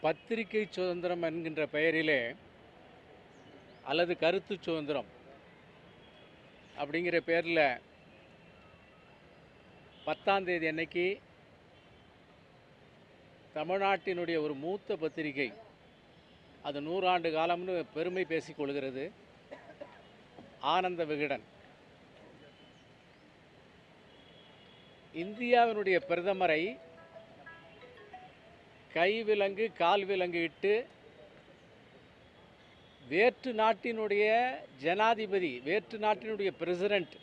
பத்திரிகை சுதந்திரம் என்கின்ற பெயரிலே அல்லது கருத்து சுதந்திரம் அப்படிங்கிற பேரில் பத்தாம் தேதி அன்னைக்கு தமிழ்நாட்டினுடைய ஒரு மூத்த பத்திரிகை அது நூறாண்டு காலம்னு பெருமை பேசிக் கொள்கிறது ஆனந்த விகடன். இந்தியாவினுடைய பிரதமரை கை விலங்கு கால் விலங்கு இட்டு வேற்று நாட்டினுடைய ஜனாதிபதி வேற்று நாட்டினுடைய பிரசிடெண்ட்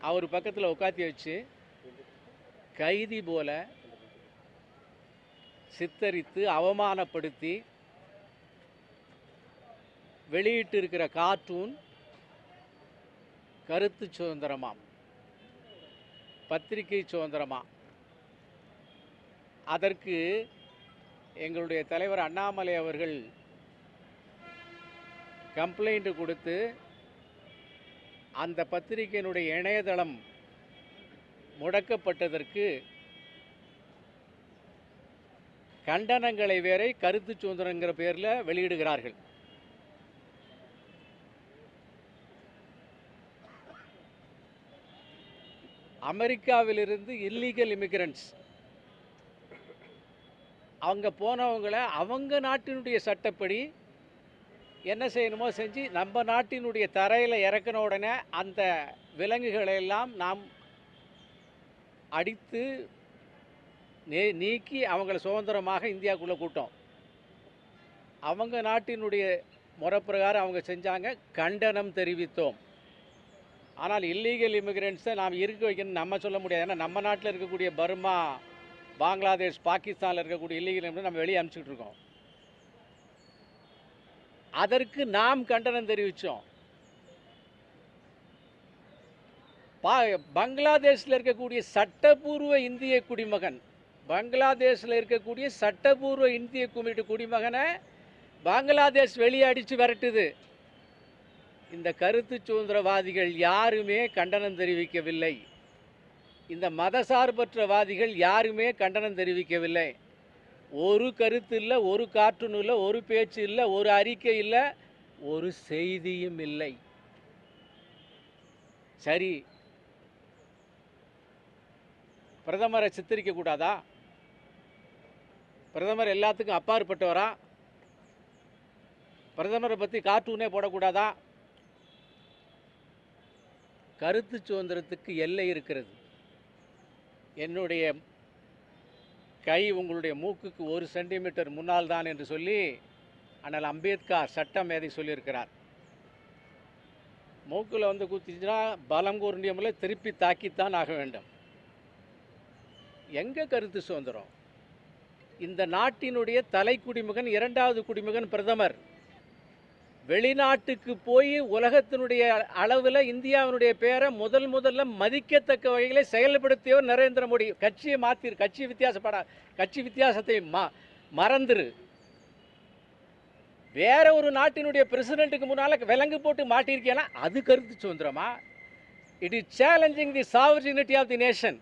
அவர் பக்கத்தில் உட்காத்தி வச்சு கைதி போல சித்தரித்து அவமானப்படுத்தி வெளியிட்டு இருக்கிற கார்ட்டூன் கருத்து சுதந்திரமாம் பத்திரிகை சுதந்திரமாக அதற்கு எங்களுடைய தலைவர் அண்ணாமலை அவர்கள் கம்ப்ளைண்ட் கொடுத்து அந்த பத்திரிகையினுடைய இணையதளம் முடக்கப்பட்டதற்கு கண்டனங்களை வேறே கருத்து சுதந்திரங்கிற பேரில் வெளியிடுகிறார்கள். அமெரிக்காவிலிருந்து இல்லீகல் இமிகிரண்ட்ஸ் அவங்க போனவங்கள அவங்க நாட்டினுடைய சட்டப்படி என்ன செய்யணுமோ செஞ்சு நம்ம நாட்டினுடைய தரையில் இறக்கின உடனே அந்த விலங்குகளை எல்லாம் நாம் அடித்து நே நீக்கி அவங்கள சுதந்திரமாக இந்தியாவுக்குள்ளே கூட்டோம். அவங்க நாட்டினுடைய முறப்பிரகாரம் அவங்க செஞ்சாங்க. கண்டனம் தெரிவித்தோம். ஆனால் இல்லீகல் இமிக்ரெண்ட்ஸை நாம் இருக்க வைக்கணும்னு நம்ம சொல்ல முடியாது. ஏன்னா நம்ம நாட்டில் இருக்கக்கூடிய பர்மா பங்களாதேஷ் பாகிஸ்தானில் இருக்கக்கூடிய இல்லீகல் நம்ம வெளியே அனுப்பிச்சிட்டு இருக்கோம். அதற்கு நாம் கண்டனம் தெரிவித்தோம் பா பங்களாதேஷில் இருக்கக்கூடிய சட்டபூர்வ இந்திய குடிமகன் பங்களாதேஷில் இருக்கக்கூடிய சட்டபூர்வ இந்திய குமிட்டு குடிமகனை பங்களாதேஷ் வெளியே அடித்து விரட்டுது. இந்த கருத்து சுதந்திரவாதிகள் யாருமே கண்டனம் தெரிவிக்கவில்லை. இந்த மதசார்பற்றவாதிகள் யாருமே கண்டனம் தெரிவிக்கவில்லை. ஒரு கருத்து இல்லை ஒரு கார்ட்டூன் இல்லை ஒரு பேச்சு இல்லை ஒரு அறிக்கை இல்லை ஒரு செய்தியும் இல்லை. சரி. பிரதமரை சித்தரிக்க கூடாதா? பிரதமர் எல்லாத்துக்கும் அப்பாற்பட்டவரா? பிரதமரை பற்றி கார்ட்டூனே போடக்கூடாதா? கருத்து சுதந்திரத்துக்கு எல்லை இருக்கிறது. என்னுடைய கை உங்களுடைய மூக்குக்கு ஒரு சென்டிமீட்டர் முன்னால் தான் என்று சொல்லி அண்ணல் அம்பேத்கர் சட்டம் மேதை சொல்லியிருக்கிறார். மூக்கில் வந்து குத்திச்சுன்னா பலம் கூர்ண்டியமில்ல திருப்பி தாக்கித்தான் ஆக வேண்டும். எங்கே கருத்து சுதந்திரம்? இந்த நாட்டினுடைய தலை குடிமகன் இரண்டாவது குடிமகன் பிரதமர். வெளிநாட்டுக்கு போய் உலகத்தினுடைய அளவில் இந்தியாவினுடைய பேரை முதல் முதல்ல மதிக்கத்தக்க வகையிலே செயல்படுத்தியவர் நரேந்திர மோடி. கட்சியை மாற்றிரு கட்சி வித்தியாசப்படா கட்சி வித்தியாசத்தை ம மறந்துரு. வேற ஒரு நாட்டினுடைய பிரசிடென்ட்டுக்கு முன்னால் விலங்கு போட்டு மாட்டியிருக்கேன்னா அது கருத்து சுதந்திரமா? It is challenging the sovereignty of the nation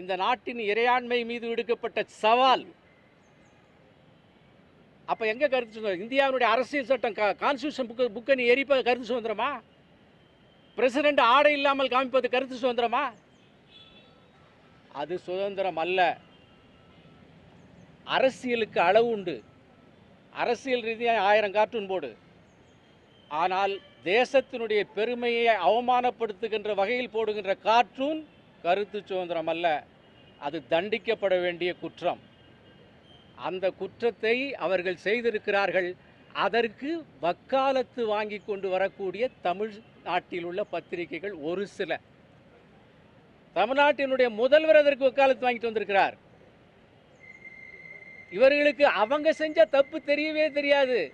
இந்த நாட்டின் இறையாண்மை மீது விடுக்கப்பட்ட சவால் அப்போ எங்கே கருத்து சுதந்திரம்? இந்தியாவினுடைய அரசியல் சட்டம் கான்ஸ்டியூஷன் புக்கு புக்கை நீ எரிப்பது கருத்து சுதந்திரமா? பிரசிடெண்ட் ஆடை இல்லாமல் காமிப்பது கருத்து சுதந்திரமா? அது சுதந்திரம் அல்ல. அரசியலுக்கு அளவு உண்டு. அரசியல் ரீதியாக ஆயிரம் கார்ட்டூன் போடு. ஆனால் தேசத்தினுடைய பெருமையை அவமானப்படுத்துகின்ற வகையில் போடுகின்ற கார்ட்டூன் கருத்து சுதந்திரம் அல்ல. அது தண்டிக்கப்பட வேண்டிய குற்றம். அந்த குற்றத்தை அவர்கள் செய்திருக்கிறார்கள் அதற்கு வக்காலத்து வாங்கி கொண்டு வரக்கூடிய தமிழ் நாட்டில் உள்ள பத்திரிகைகள் ஒரு சில. தமிழ்நாட்டினுடைய முதல்வர் அதற்கு வக்காலத்து வாங்கிட்டு வந்திருக்கிறார். இவர்களுக்கு அவங்க செஞ்ச தப்பு தெரியவே தெரியாது.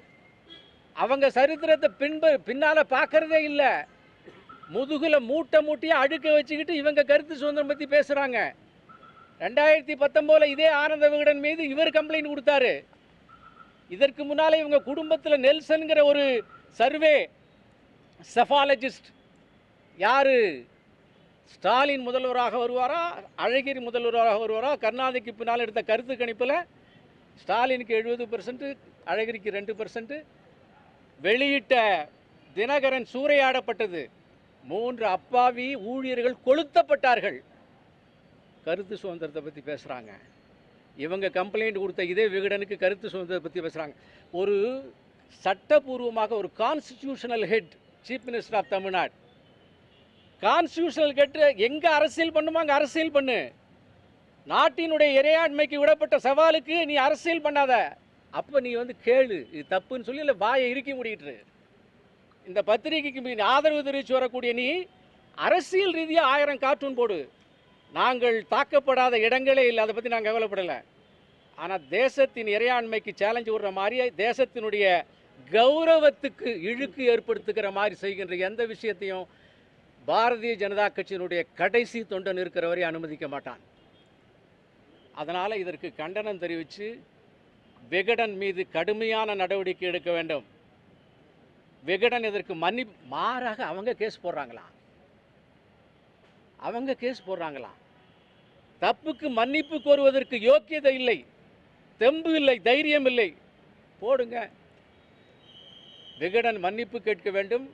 அவங்க சரித்திரத்தை பின்பு பின்னால பார்க்கறதே இல்லை. முதுகுல மூட்டை மூட்டையை அடுக்க வச்சுக்கிட்டு இவங்க கருத்து சுதந்திரம் பற்றி பேசுகிறாங்க ரெண்டாயிரத்தி பத்தொம்போதில் இதே ஆனந்த விகடன் மீது இவர் கம்ப்ளைண்ட் கொடுத்தாரு. இதற்கு முன்னாலே இவங்க குடும்பத்தில் நெல்சன்கிற ஒரு சர்வே செஃபாலஜிஸ்ட் யார்? ஸ்டாலின் முதல்வராக வருவாரா? அழகிரி முதல்வராக வருவாரா? கருணாநிதிக்கு பின்னால் எடுத்த கருத்து கணிப்பில் ஸ்டாலினுக்கு எழுபது பர்சன்ட் அழகிரிக்கு ரெண்டு பர்சன்ட் வெளியிட்ட தினகரன் சூறையாடப்பட்டது. மூன்று அப்பாவி ஊழியர்கள் கொளுத்தப்பட்டார்கள். கருத்து சுதந்திரத்தை பற்றி பேசுகிறாங்க இவங்க கம்ப்ளைண்ட் கொடுத்த இதே விகடனுக்கு கருத்து சுதந்திரத்தை பற்றி பேசுகிறாங்க ஒரு சட்டபூர்வமாக ஒரு constitutional head chief minister of Tamil Nadu constitutional head எங்கே அரசியல் பண்ணுமோ அங்கே அரசியல் பண்ணு. நாட்டினுடைய இறையாண்மைக்கு விடப்பட்ட சவாலுக்கு நீ அரசியல் பண்ணாத. அப்போ நீ வந்து கேளு இது தப்புன்னு சொல்லி இல்லை வாயை இறுக்கி முடிக்கிட்டு இந்த பத்திரிகைக்கு நீ ஆதரவு தெரிவித்து வரக்கூடிய நீ அரசியல் ரீதியாக ஆயிரம் கார்ட்டூன் போடு. நாங்கள் தாக்கப்படாத இடங்களே இல்லை. அதை பற்றி நாங்கள் கவலைப்படலை. ஆனால் தேசத்தின் இறையாண்மைக்கு சேலஞ்சு விடுற மாதிரியே தேசத்தினுடைய கௌரவத்துக்கு இழுக்கு ஏற்படுத்துகிற மாதிரி செய்கின்ற எந்த விஷயத்தையும் பாரதிய ஜனதா கட்சியினுடைய கடைசி தொண்டன் இருக்கிற வரை அனுமதிக்க மாட்டான். அதனால் இதற்கு கண்டனம் தெரிவித்து விகடன் மீது கடுமையான நடவடிக்கை எடுக்க வேண்டும். விகடன் இதற்கு மன்னி மாறாக அவங்க கேஸ் போடுறாங்களா? அவங்க கேஸ் போடுறாங்களா? தப்புக்கு மன்னிப்பு கோருவதற்கு யோக்கியதை இல்லை தெம்பு இல்லை தைரியம் இல்லை. போடுங்க. விகடன் மன்னிப்பு கேட்க வேண்டும்.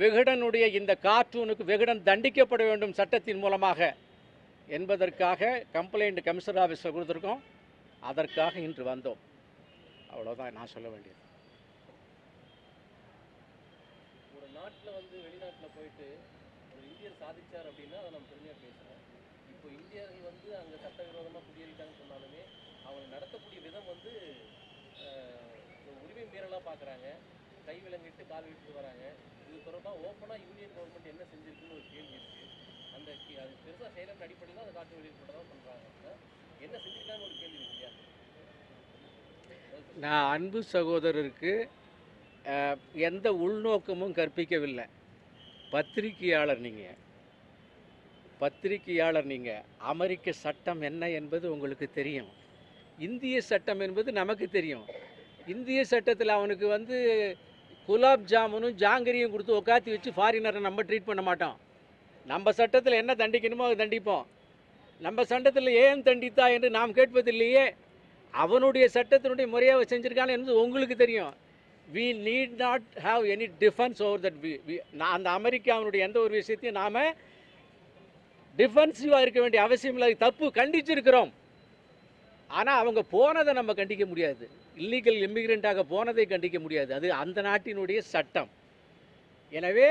விகடனுடைய இந்த கார்ட்டூனுக்கு விகடன் தண்டிக்கப்பட வேண்டும் சட்டத்தின் மூலமாக என்பதற்காக கம்ப்ளைண்ட் கமிஷனர் ஆஃபீஸில் கொடுத்துருக்கோம். அதற்காக இன்று வந்தோம். அவ்வளோதான் நான் சொல்ல வேண்டியது. ஒரு நாட்டில் வந்து வெளிநாட்டில் போயிட்டு ஒரு இந்தியர் சாதிச்சார் அப்படின்னா அதை நம்ம பெருமையாக பேசுகிறோம் இப்போ இந்தியர்கள் வந்து அங்கே சட்டவிரோதமாக குடியேறிட்டாங்கன்னு சொன்னாலுமே அவங்க நடத்தக்கூடிய விதம் வந்து உரிமை மீறலாக பார்க்குறாங்க கை விலங்கிட்டு கால் விட்டு வராங்க. இது தொடர்பாக ஓப்பனாக யூனியன் கவர்மெண்ட் என்ன செஞ்சிருக்குன்னு ஒரு கேள்வி இருக்குது அந்த அது பெருசாக செயலற்ற அடிப்படையில் தான் அதை காட்டு வெளியிட்டு பண்ணுறாங்க என்ன செஞ்சுருக்கான்னு ஒரு கேள்வி இருக்கு இல்லையா? நான் அன்பு சகோதரருக்கு எந்த உள்நோக்கமும் கற்பிக்கவில்லை. பத்திரிகையாளர் நீங்கள் பத்திரிகையாளர் நீங்கள் அமெரிக்க சட்டம் என்ன என்பது உங்களுக்கு தெரியும். இந்திய சட்டம் என்பது நமக்கு தெரியும். இந்திய சட்டத்தில் அவனுக்கு வந்து குலாப் ஜாமுனும் ஜாங்கிரியும் கொடுத்து உக்காத்தி வச்சு ஃபாரினரை நம்ம ட்ரீட் பண்ண மாட்டோம். நம்ம சட்டத்தில் என்ன தண்டிக்கணுமோ அதை தண்டிப்போம். நம்ம சட்டத்தில் ஏன் தண்டித்தா என்று நாம் கேட்பதில்லையே. அவனுடைய சட்டத்தினுடைய முறையாக செஞ்சுருக்கான்னு என்பது உங்களுக்கு தெரியும். We need not have any defence over that we நான் அந்த அமெரிக்காவினுடைய எந்த ஒரு விஷயத்தையும் நாம் டிஃபென்சிவாக இருக்க வேண்டிய அவசியம் இல்லை. தப்பு கண்டிச்சிருக்கிறோம். ஆனால் அவங்க போனதை நம்ம கண்டிக்க முடியாது. இல்லீகல் இமிகிரண்ட்டாக போனதை கண்டிக்க முடியாது. அது அந்த நாட்டினுடைய சட்டம். எனவே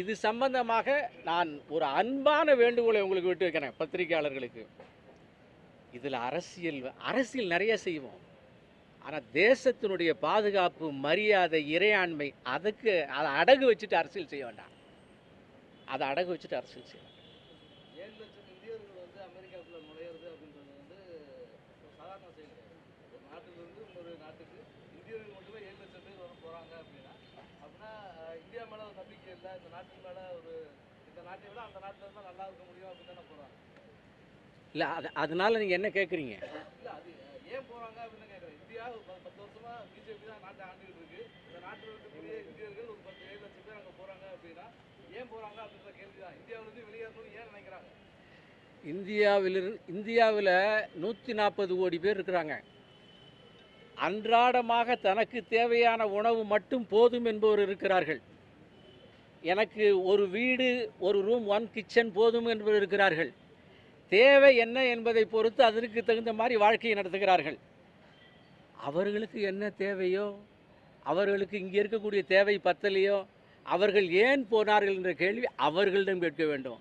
இது சம்பந்தமாக நான் ஒரு அன்பான வேண்டுகோளை உங்களுக்கு விட்டு வைக்கிறேன் பத்திரிகையாளர்களுக்கு. இதில் அரசியல் அரசியல் நிறைய செய்வோம். ஆனால் தேசத்தினுடைய பாதுகாப்பு மரியாதை இறையாண்மை அதுக்கு அதை அடகு வச்சுட்டு அரசியல் செய்ய வேண்டாம். அதை அடகு வச்சுட்டு அரசியல் செய்ய வேண்டாம். ஏழு லட்சம் இந்தியர்கள் வந்து அமெரிக்காவுக்குள்ள நுழையிறது அப்படின்றது வந்து ஒரு சாதாரண செயல் கிடையாது ஒரு நாட்டிலிருந்து இன்னொரு நாட்டுக்கு இந்தியர்கள் மட்டுமே ஏழு லட்சம் பேர் வர போகிறாங்க அப்படின்னா அப்படின்னா இந்தியா மேலே ஒரு நம்பிக்கை இல்லை. இந்த நாட்டின் மேலே ஒரு இந்த நாட்டை விட அந்த நாட்டில் இருந்தால் நல்லா இருக்க முடியும் அப்படின்னு தானே போகிறாங்க இல்லை அது அதனால் நீங்கள் என்ன கேட்குறீங்க இல்லை அது ஏன் போகிறாங்க அப்படின்னு கேட்குறேன் இந்தியா பத்து வருஷமாக பிஜேபி தான் நாட்டை ஆண்டுகிட்டு இருக்கு. இந்த நாட்டில் இருக்கக்கூடிய இந்தியர்கள் ஒரு பத்து ஏழு லட்சம் பேர் அங்கே போகிறாங்க அப்படின்னா ஏன் போகிறாங்க அப்படின்ற கேள்வி தான் இந்தியாவிலேருந்து வெளியேறணும்னு ஏன் நினைக்கிறாங்க? இந்தியாவிலிருந்து இந்தியாவில் நூற்றி நாற்பது கோடி பேர் இருக்கிறாங்க. அன்றாடமாக தனக்கு தேவையான உணவு மட்டும் போதும் என்பவர் இருக்கிறார்கள். எனக்கு ஒரு வீடு ஒரு ரூம் ஒன் கிச்சன் போதும் என்பவர் இருக்கிறார்கள். தேவை என்ன என்பதை பொறுத்து அதற்கு தகுந்த மாதிரி வாழ்க்கையை நடத்துகிறார்கள். அவர்களுக்கு என்ன தேவையோ அவர்களுக்கு இங்கே இருக்கக்கூடிய தேவை பத்தலையோ அவர்கள் ஏன் போனார்கள் என்ற கேள்வி அவர்களிடம் கேட்க வேண்டும்.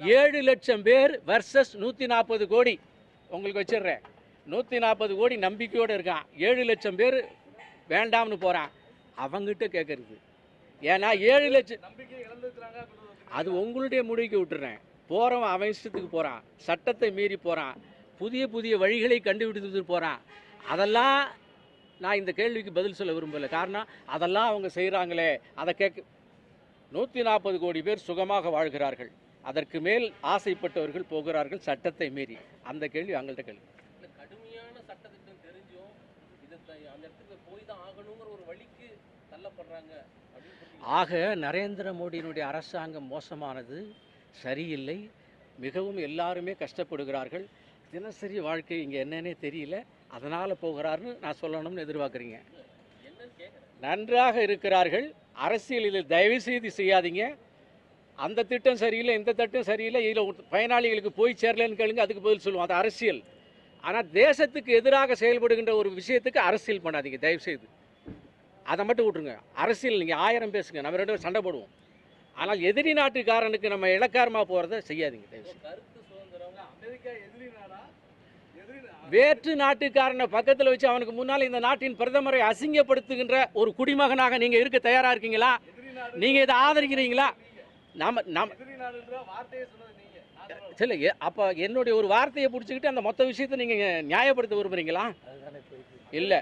ஏழு லட்சம் பேர் வர்சஸ் நூற்றி நாற்பது கோடி. உங்களுக்கு வச்சிடுறேன். நூற்றி நாற்பது கோடி நம்பிக்கையோடு இருக்கான். ஏழு லட்சம் பேர் வேண்டாம்னு போகிறான் அவங்ககிட்ட கேட்குறது ஏன்னா ஏழு லட்சம் அது உங்களுடைய முடிவுக்கு விட்டுறேன். போகிறவன் அவன் இஷ்டத்துக்கு போகிறான் சட்டத்தை மீறி போகிறான் புதிய புதிய வழிகளை கண்டுபிடித்து போகிறான் அதெல்லாம் நான் இந்த கேள்விக்கு பதில் சொல்ல விரும்பலை. காரணம் அதெல்லாம் அவங்க செய்கிறாங்களே அதை கேட்க நூற்றி நாற்பது கோடி பேர் சுகமாக வாழ்கிறார்கள். அதற்கு மேல் ஆசைப்பட்டவர்கள் போகிறார்கள் சட்டத்தை மீறி. அந்த கேள்வி அவங்கள்ட்ட கேள்வி இல்ல கடுமையான சட்டத்திட்டம் தெரிஞ்சும் இதை த- அந்த இடத்துக்கு போய் தான் ஆகணுங்கிற ஒரு வழிக்கு தள்ளப்படுறாங்க அப்படின்னு புரிஞ்சுக்கலாம். ஆக நரேந்திர மோடியினுடைய அரசாங்கம் மோசமானது சரியில்லை. மிகவும் எல்லாருமே கஷ்டப்படுகிறார்கள். தினசரி வாழ்க்கை இங்கே என்னன்னே தெரியல. அதனால் போகிறாருன்னு நான் சொல்லணும்னு எதிர்பார்க்குறீங்க. நன்றாக இருக்கிறார்கள். அரசியலில் தயவு செய்து செய்யாதீங்க. அந்த திட்டம் சரியில்லை இந்த திட்டம் சரியில்லை. இதில் பயனாளிகளுக்கு போய் சேரலன்னு கேளுங்க அதுக்கு பதில் சொல்லுவோம். அது அரசியல். ஆனால் தேசத்துக்கு எதிராக செயல்படுகின்ற ஒரு விஷயத்துக்கு அரசியல் பண்ணாதீங்க தயவு செய்து. அதை மட்டும் விட்ருங்க அரசியல் நீங்கள் ஆயிரம் பேசுங்க நம்ம ரெண்டு பேரும் சண்டை போடுவோம். ஆனால் எதிரி நாட்டுக்காரனுக்கு நம்ம இலக்காரமாக போகிறத செய்யாதீங்க வேற்று நாட்டுக்காரனை பக்கத்தில் வச்சு அவனுக்கு முன்னால் இந்த நாட்டின் பிரதமரை அசிங்கப்படுத்துகின்ற ஒரு குடிமகனாக நீங்கள் இருக்க தயாராக இருக்கீங்களா? நீங்கள் இதை ஆதரிக்கிறீங்களா? நான் சொல்லல. சரி அப்போ என்னுடைய ஒரு வார்த்தையை பிடிச்சிக்கிட்டு அந்த மொத்த விஷயத்தை நீங்கள் நியாயப்படுத்த விரும்புகிறீங்களா இல்லை.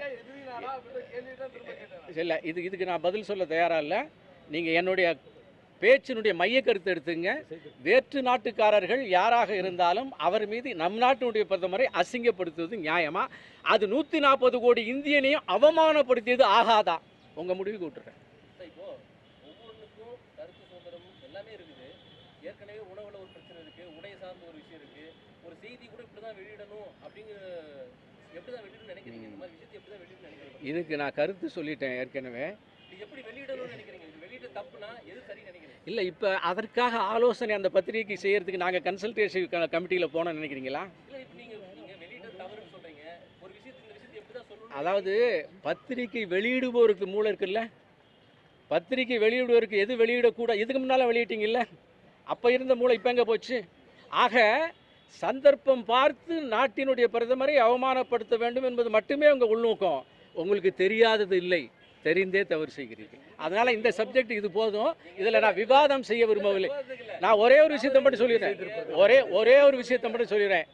இல்லை இது இதுக்கு நான் பதில் சொல்ல தயாராக இல்லை. நீங்கள் என்னுடைய பேச்சினுடைய மைய கருத்து எடுத்துங்க. வேற்று நாட்டுக்காரர்கள் யாராக இருந்தாலும் அவர் மீது நம் நாட்டினுடைய பிரதமரை அசிங்கப்படுத்துவது நியாயமா? அது நூற்றி நாற்பது கோடி இந்தியனையும் அவமானப்படுத்தியது ஆகாதா? உங்கள் முடிவுக்கு விட்டுறேன் இப்போ எல்லாமே இருக்குது. ஏற்கனவே உணவுல ஒரு பிரச்சனை இருக்கு உடை சார்ந்த ஒரு விஷயம் இருக்கு. ஒரு செய்தி கூட இப்படிதான் வெளியிடணும் அப்படிங்கிற இதுக்கு நான் கருத்து சொல்லிட்டேன் ஏற்கனவே. இல்லை இப்போ அதற்காக ஆலோசனை அந்த பத்திரிகைக்கு செய்யறதுக்கு நாங்கள் கன்சல்டேஷன் கமிட்டியில் போனோம்னு நினைக்கிறீங்களா? அதாவது பத்திரிகை வெளியிடுவோருக்கு மூளை இருக்குல்ல? பத்திரிகை வெளியிடுவோருக்கு எது வெளியிடக்கூட இதுக்கு முன்னால் வெளியிட்டீங்கல்ல? அப்போ இருந்த மூளை இப்போ எங்கே போச்சு? ஆக சந்தர்ப்பம் பார்த்து நாட்டினுடைய பிரதமரை அவமானப்படுத்த வேண்டும் என்பது மட்டுமே உங்கள் உள்நோக்கம். உங்களுக்கு தெரியாதது இல்லை. தெரிந்தே தவறு செய்கிறீர்கள். அதனால் இந்த சப்ஜெக்ட் இது போதும். இதில் நான் விவாதம் செய்ய விரும்பவில்லை. நான் ஒரே ஒரு விஷயத்தை மட்டும் சொல்லிடுறேன். ஒரே ஒரே ஒரு விஷயத்தை மட்டும் சொல்லிடுறேன்.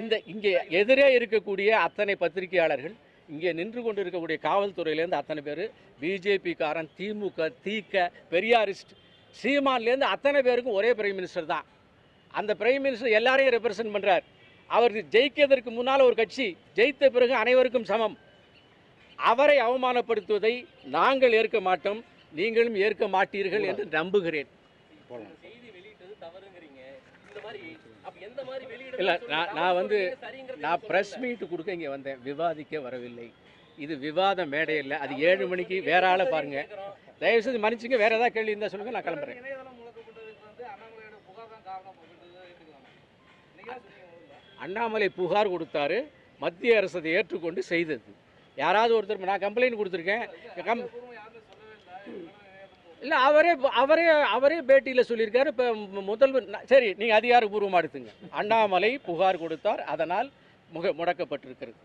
இந்த இங்கே எதிரே இருக்கக்கூடிய அத்தனை பத்திரிகையாளர்கள் இங்கே நின்று கொண்டு இருக்கக்கூடிய காவல்துறையிலேருந்து அத்தனை பேர் பிஜேபிக்காரன் திமுக தீக்க பெரியாரிஸ்ட் சீமான்லேருந்து அத்தனை பேருக்கும் ஒரே பிரைம் மினிஸ்டர் தான். அந்த பிரைம் மினிஸ்டர் எல்லாரையும் ரெப்ரசன்ட் பண்ணுறார் அவர் ஜெயிக்கிறதற்கு முன்னால் ஒரு கட்சி ஜெயித்த பிறகு அனைவருக்கும் சமம். அவரை அவமானப்படுத்துவதை நாங்கள் ஏற்க மாட்டோம் நீங்களும் ஏற்க மாட்டீர்கள் என்று நம்புகிறேன். இந்த செய்தி வெளியிட்டது தவறுங்கிறீங்க. இந்த மாதிரி அப்ப எந்த மாதிரி வெளியிட இல்ல, நான்- நான் வந்து- நான் ப்ரெஸ் மீட் கொடுக்க இங்கே வந்தேன். விவாதிக்க வரவில்லை. இது விவாத மேடை இல்லை அது ஏழு மணிக்கு வேற ஆளை பாருங்க. தயவுசெய்து மன்னிச்சுங்க. வேற ஏதாவது கேள்வி இருந்தால் சொல்லுங்க. நான் கிளம்புறேன். அண்ணாமலை புகார் கொடுத்தாரு. மத்திய அரசு அதை ஏற்றுக்கொண்டு செய்தது. யாராவது ஒருத்தர் நான் கம்ப்ளைண்ட் கொடுத்துருக்கேன். கம். இல்லை அவரே அவரே அவரே பேட்டியில் சொல்லியிருக்காரு. இப்போ முதல்வர் சரி நீங்கள் அதிகாரப்பூர்வமாக எடுத்துங்க. அண்ணாமலை புகார் கொடுத்தார். அதனால் முக முடக்கப்பட்டிருக்கிறது.